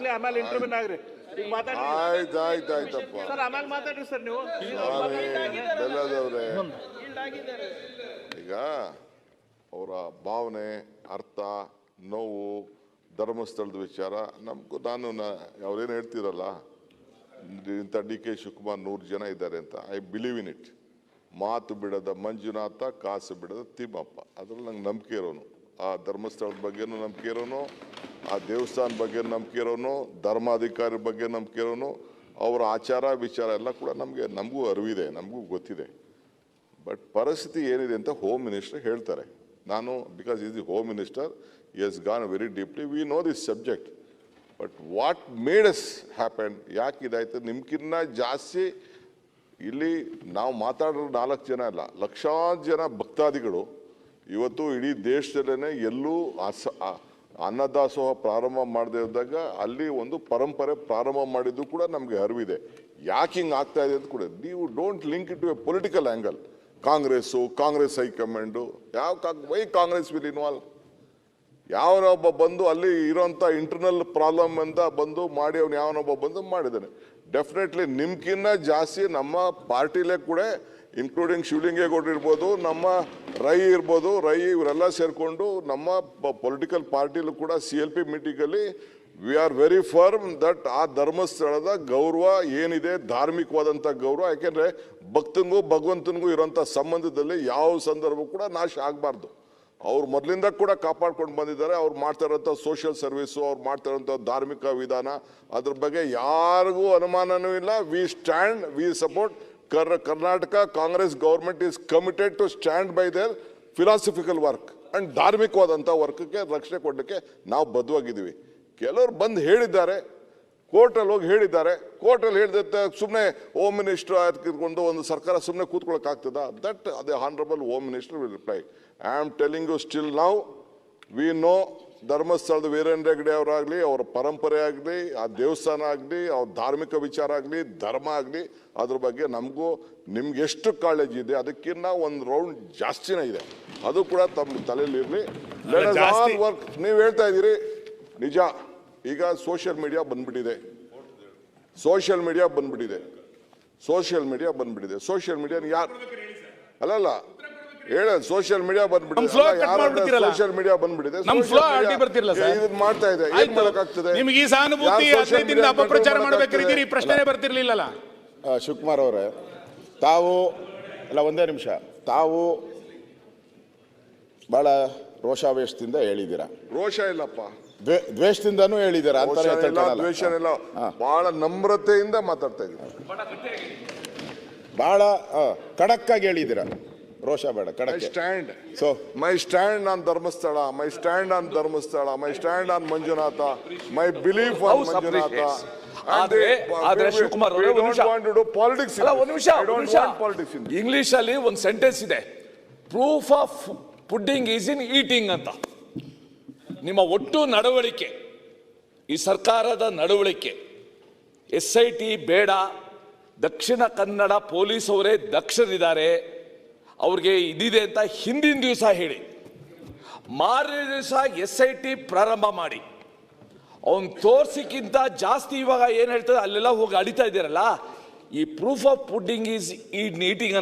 ಮುಗಿಸ್ಲಿ ಆಮೇಲೆ ಇಂಟರ್ವ್ಯೂ ಆಗ್ರಿ. ಆಯ್ತು ಆಯ್ತು ಆಯ್ತಪ್ಪ. ಸರ್ ಆಮೇಲೆ ಮಾತಾಡ್ರಿ ಸರ್ ನೀವು. ಬೆಲ್ಲದವ್ರೆ. ಈಗ ಅವರ ಭಾವನೆ ಅರ್ಥ ನೋವು ಧರ್ಮಸ್ಥಳದ ವಿಚಾರ ನಮಗೂ ನಾನು ಅವ್ರೇನು ಹೇಳ್ತಿರಲ್ಲ ಇಂಥ ಡಿ ಕೆ ಶಿವಕುಮಾರ್ ನೂರು ಜನ ಇದ್ದಾರೆ ಅಂತ. ಐ ಬಿಲೀವ್ ಇನ್ ಇಟ್ ಮಾತು ಬಿಡದ ಮಂಜುನಾಥ ಕಾಸು ಬಿಡದ ತಿಮ್ಮಪ್ಪ. ಅದ್ರಲ್ಲಿ ನಂಗೆ ನಂಬಿಕೆ ಇರೋನು. ಆ ಧರ್ಮಸ್ಥಳದ ಬಗ್ಗೆನೂ ನಂಬಿಕೆ ಇರೋನು. ಆ ದೇವಸ್ಥಾನ ಬಗ್ಗೆ ನಂಬಿಕೆ ಇರೋನು ಧರ್ಮಾಧಿಕಾರಿ ಬಗ್ಗೆ ನಂಬಿಕೆ ಇರೋನು ಅವರ ಆಚಾರ, ವಿಚಾರ ಎಲ್ಲ ಕೂಡ ನಮಗೆ, ನಮಗೂ ಅರಿವಿದೆ, ನಮಗೂ ಗೊತ್ತಿದೆ. ಬಟ್ ಪರಿಸ್ಥಿತಿ ಏನಿದೆ ಅಂತ ಹೋಮ್ ಮಿನಿಸ್ಟರ್ ಹೇಳ್ತಾರೆ. ನಾನು because is the home minister has gone very deeply we know this subject but what made as happen ಯಾಕೆ ಇದಾಯಿತು? ನಿಮ್ಗಿನ್ನ ಜಾಸ್ತಿ ಇಲ್ಲಿ ನಾವು ಮಾತಾಡೋ ನಾಲ್ಕು ಜನ ಅಲ್ಲ ಲಕ್ಷಾಂತರ ಜನ ಭಕ್ತಾದಿಗಳು ಇವತ್ತು ಇಡೀ ದೇಶದಲ್ಲೇ ಎಲ್ಲೂ ಅಸ ಅನ್ನದಾಸೋಹ ಪ್ರಾರಂಭ ಮಾಡದೇ ಇದ್ದಾಗ ಅಲ್ಲಿ ಒಂದು ಪರಂಪರೆ ಪ್ರಾರಂಭ ಮಾಡಿದ್ದು ಕೂಡ ನಮಗೆ ಅರಿವಿದೆ. ಯಾಕೆ ಹಿಂಗೆ ಆಗ್ತಾ ಇದೆ ಅಂತ ಕೂಡ ನೀವು don't link it to a political angle Congress, Congress high command, ಯಾವ ವೈ ಕಾಂಗ್ರೆಸ್ ವಿಲ್ ಇನ್ವಾಲ್ವ್ ಯಾವನೊಬ್ಬ ಬಂದು ಅಲ್ಲಿ ಇರೋಂಥ ಇಂಟರ್ನಲ್ ಪ್ರಾಬ್ಲಮ್ ಅಂತ ಬಂದು ಮಾಡಿ ಅವ್ನು ಯಾವನೊಬ್ಬ ಬಂದು ಮಾಡಿದ್ದಾನೆ. ಡೆಫಿನೆಟ್ಲಿ ನಿಮ್ಗಿನ್ನ ಜಾಸ್ತಿ ನಮ್ಮ ಪಾರ್ಟಿಲೇ ಕೂಡ ಇನ್ಕ್ಲೂಡಿಂಗ್ ಶಿವಲಿಂಗೇಗೌಡ ಇರ್ಬೋದು, ನಮ್ಮ ರೈ ಇರ್ಬೋದು, ರೈ ಇವರೆಲ್ಲ ಸೇರಿಕೊಂಡು ನಮ್ಮ ಪೊಲಿಟಿಕಲ್ ಪಾರ್ಟಿಲೂ ಕೂಡ C L P ಮೀಟಿಂಗಲ್ಲಿ we are very firm that ಆ ಧರ್ಮಸ್ಥಳದ ಗೌರವ ಏನಿದೆ, ಧಾರ್ಮಿಕವಾದಂಥ ಗೌರವ, ಯಾಕೆಂದರೆ ಭಕ್ತನಿಗೂ ಭಗವಂತನಿಗೂ ಇರೋಂಥ ಸಂಬಂಧದಲ್ಲಿ ಯಾವ ಸಂದರ್ಭ ಕೂಡ ನಾಶ ಆಗಬಾರ್ದು. ಅವ್ರು ಮೊದಲಿಂದ ಕೂಡ ಕಾಪಾಡ್ಕೊಂಡು ಬಂದಿದ್ದಾರೆ, ಅವ್ರು ಮಾಡ್ತಾ ಇರೋಂಥ ಸೋಷಿಯಲ್ ಸರ್ವಿಸು ಅವ್ರು ಮಾಡ್ತಾ ಇರೋಂಥ ಧಾರ್ಮಿಕ ವಿಧಾನ, ಅದ್ರ ಬಗ್ಗೆ ಯಾರಿಗೂ ಅನುಮಾನನೂ ಇಲ್ಲ. We stand we support Karnataka Congress government is committed to stand by their philosophical work and ಧಾರ್ಮಿಕವಾದಂಥ ವರ್ಕಕ್ಕೆ ರಕ್ಷಣೆ ಕೊಡಲಿಕ್ಕೆ ನಾವು ಬದ್ಧವಾಗಿದ್ದೀವಿ. ಕೆಲವರು ಬಂದು ಹೇಳಿದ್ದಾರೆ, ಕೋರ್ಟಲ್ಲಿ ಹೋಗಿ ಹೇಳಿದ್ದಾರೆ. ಕೋರ್ಟಲ್ಲಿ ಹೇಳಿದ ಸುಮ್ಮನೆ ಹೋಮ್ ಮಿನಿಸ್ಟರ್ ಇಟ್ಕೊಂಡು ಒಂದು ಸರ್ಕಾರ ಸುಮ್ಮನೆ ಕೂತ್ಕೊಳ್ಳೋಕ್ಕಾಗ್ತದ ದಟ್ ಅದೇ honourable home minister will reply I am telling you still now we know ಧರ್ಮಸ್ಥಳದ ವೀರೇಂದ್ರ ಹೆಗ್ಡೆ ಅವರಾಗಲಿ ಅವರ ಪರಂಪರೆ ಆಗಲಿ ಆ ದೇವಸ್ಥಾನ ಆಗಲಿ ಅವ್ರ ಧಾರ್ಮಿಕ ವಿಚಾರ ಆಗಲಿ ಧರ್ಮ ಆಗಲಿ ಅದ್ರ ಬಗ್ಗೆ ನಮಗೂ ನಿಮ್ಗೆ ಎಷ್ಟು ಕಾಳಜಿ ಇದೆ ಅದಕ್ಕಿಂತ ಒಂದು ರೌಂಡ್ ಜಾಸ್ತಿನೇ ಇದೆ. ಅದು ಕೂಡ ತಮ್ಮ ತಲೆಯಲ್ಲಿರಲಿ ವರ್ಕ್ ನೀವು ಹೇಳ್ತಾ ಇದ್ದೀರಿ ನಿಜ ಈಗ ಸೋಷಿಯಲ್ ಮೀಡಿಯಾ ಬಂದ್ಬಿಟ್ಟಿದೆ. ಸೋಷಿಯಲ್ ಮೀಡಿಯಾ ಬಂದ್ಬಿಟ್ಟಿದೆ. ಸೋಷಿಯಲ್ ಮೀಡಿಯಾ ಬಂದ್ಬಿಟ್ಟಿದೆ. ಸೋಷಿಯಲ್ ಮೀಡಿಯಾ ಯಾರು ಅಲ್ಲಲ್ಲ ಹೇಳ ಸೋಷಿಯಲ್ ಮೀಡಿಯಾ ಬಂದ್ಬಿಟ್ಟಿದೆ. ಫ್ಲೋ ಕಟ್ ಮಾಡ್ಬಿಡ್ತೀರಲ್ಲ. ಸೋಷಿಯಲ್ ಮೀಡಿಯಾ ಬಂದ್ಬಿಟ್ಟಿದೆ. ನಮ್ ಫ್ಲೋ ಅಡ್ಡಿ ಬರ್ತಿರಲ್ಲ ಸರ್. ಇದನ್ನ ಮಾಡ್ತಾ ಇದೆ. ಏನ್. ಮಾಡಕ್ಕಾಗ್ತದೆ? ನಿಮ್ಗೆ ಈ ಸಹಾನುಭೂತಿ ಹದಿನೈದಿಂದ ಅಪಪ್ರಚಾರ ಮಾಡ್ಬೇಕಿದ್ದೀರಿ ಪ್ರಶ್ನೆನೇ ಬರ್ತಿರ್ಲಿಲ್ಲಲ್ಲ. ಶಿವಕುಮಾರ್ ಅವರೇ ತಾವು ಅಲ್ಲ ಒಂದೇ ನಿಮಿಷ. ತಾವು ಬಹಳ ರೋಷಾವೇಶದಿಂದ ಹೇಳಿದ್ದೀರಾ? ರೋಷ ಇಲ್ಲಪ್ಪ. ದ್ವೇ- ದ್ವೇಷದಿಂದನೂ ಹೇಳಿದ್ದೀರಾ ರೋಷ ಅಂತಾನೆ ಇಲ್ಲ. ತಿಳ್ಕೊಳ್ಳಲ್ಲ. ದ್ವೇಷ ಬಹಳ ನಮ್ರತೆಯಿಂದ ಮಾತಾಡ್ತಾ ಇದ್ದೀನಿ ಬಹಳ ಕಡಕ್ಕಾಗಿ ಖಡಕ್ಕಾಗಿ ಹೇಳಿದ್ದೀರಾ? ರೋಷ ಬೇಡ ಕಡೆ stand so my stand on Dharmasthala my stand on Dharmasthala my stand on Manjunatha my belief on Manjunatha appreciates. ಆದ್ರೆ- ಆದ್ರೆ ಶಿವಕುಮಾರ್ ಅವರೇ ಒಂದು ನಿಮಿಷ. ಪಾಲಿಟಿಕ್ಸ್ ಅಲ್ಲ ಒಂದು ನಿಮಿಷ ಒಂದು ನಿಮಿಷ. ಪಾಲಿಟಿಕ್ಸ್ ಇನ್ ಇಂಗ್ಲಿಷ್ ಅಲ್ಲಿ ಒಂದು ಸೆಂಟೆನ್ಸ್ ಇದೆ. Proof of pudding is in eating ಅಂತ. ನಿಮ್ಮ ಒಟ್ಟು ನಡವಳಿಕೆ ಈ ಸರ್ಕಾರದ ನಡವಳಿಕೆ ಎಸ್ ಐ ಟಿ ಬೇಡ ದಕ್ಷಿಣ ಕನ್ನಡ ಪೊಲೀಸ್ ಅವರೇ ದಕ್ಷರಿದ್ದಾರೆ. ಅವ್ರಿಗೆ ಇದಿದೆ ಅಂತ ಹಿಂದಿನ ದಿವಸ ಹೇಳಿ. ಮಾರನೇ ದಿವಸ ಎಸ್ ಐ ಟಿ ಪ್ರಾರಂಭ ಮಾಡಿ. ಅವನ್ ತೋರ್ಸಿಕ್ಕಿಂತ ಜಾಸ್ತಿ ಇವಾಗ ಏನ್ ಹೇಳ್ತದೆ, ಅಲ್ಲೆಲ್ಲ ಹೋಗಿ ಅಡಿತಾ ಇದ್ದೀರಲ್ಲ, ಈ ಪ್ರೂಫ್ ಆಫ್ ಪುಡ್ಡಿಂಗ್ ಈಸ್ ಈ ನೀಟಿಂಗ್